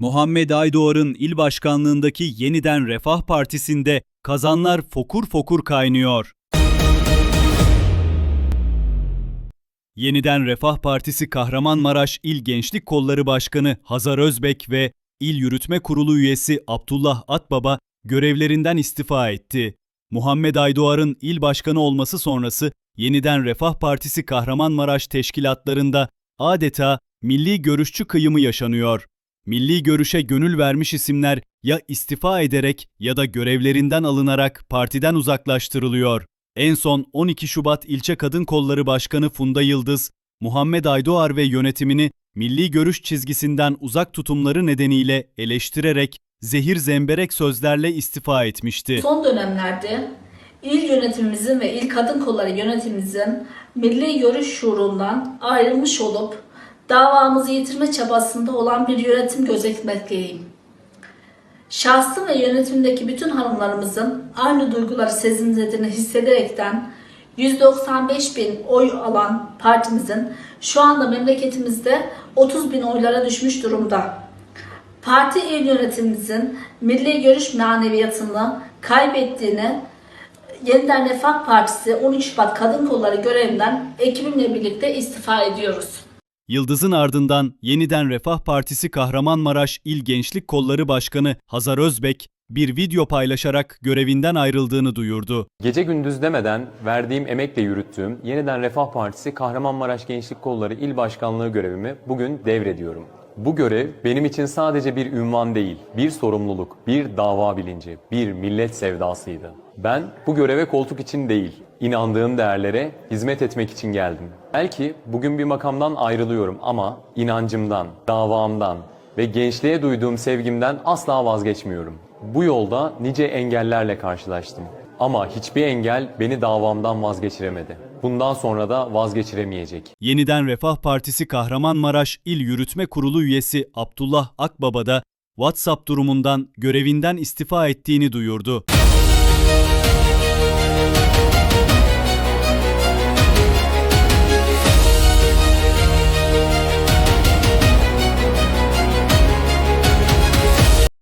Muhammed Aydoğar'ın il başkanlığındaki Yeniden Refah Partisi'nde kazanlar fokur fokur kaynıyor. Yeniden Refah Partisi Kahramanmaraş İl Gençlik Kolları Başkanı Hazar Özbek ve İl Yürütme Kurulu üyesi Abdullah Atbaba görevlerinden istifa etti. Muhammed Aydoğar'ın il başkanı olması sonrası Yeniden Refah Partisi Kahramanmaraş teşkilatlarında adeta milli görüşçü kıyımı yaşanıyor. Milli görüşe gönül vermiş isimler ya istifa ederek ya da görevlerinden alınarak partiden uzaklaştırılıyor. En son 12 Şubat İlçe Kadın Kolları Başkanı Funda Yıldız, Muhammed Aydoğar ve yönetimini milli görüş çizgisinden uzak tutumları nedeniyle eleştirerek zehir zemberek sözlerle istifa etmişti. Son dönemlerde il yönetimimizin ve il kadın kolları yönetimimizin milli görüş şuurundan ayrılmış olup davamızı yitirme çabasında olan bir yönetim gözetmekteyim. Şahsım ve yönetimdeki bütün hanımlarımızın aynı duyguları sezinlediğini hissederekten 195 bin oy alan partimizin şu anda memleketimizde 30 bin oylara düşmüş durumda. Parti il yönetimimizin milli görüş maneviyatını kaybettiğini Yeniden Refah Partisi 13 Şubat Kadın Kolları görevinden ekibimle birlikte istifa ediyoruz. Yıldız'ın ardından Yeniden Refah Partisi Kahramanmaraş İl Gençlik Kolları Başkanı Hazar Özbek bir video paylaşarak görevinden ayrıldığını duyurdu. Gece gündüz demeden verdiğim emekle yürüttüğüm Yeniden Refah Partisi Kahramanmaraş Gençlik Kolları İl Başkanlığı görevimi bugün devrediyorum. Bu görev benim için sadece bir ünvan değil, bir sorumluluk, bir dava bilinci, bir millet sevdasıydı. Ben bu göreve koltuk için değil, inandığım değerlere hizmet etmek için geldim. Belki bugün bir makamdan ayrılıyorum ama inancımdan, davamdan ve gençliğe duyduğum sevgimden asla vazgeçmiyorum. Bu yolda nice engellerle karşılaştım. Ama hiçbir engel beni davamdan vazgeçiremedi. Bundan sonra da vazgeçiremeyecek. Yeniden Refah Partisi Kahramanmaraş İl Yürütme Kurulu üyesi Abdullah Akbaba da WhatsApp durumundan görevinden istifa ettiğini duyurdu.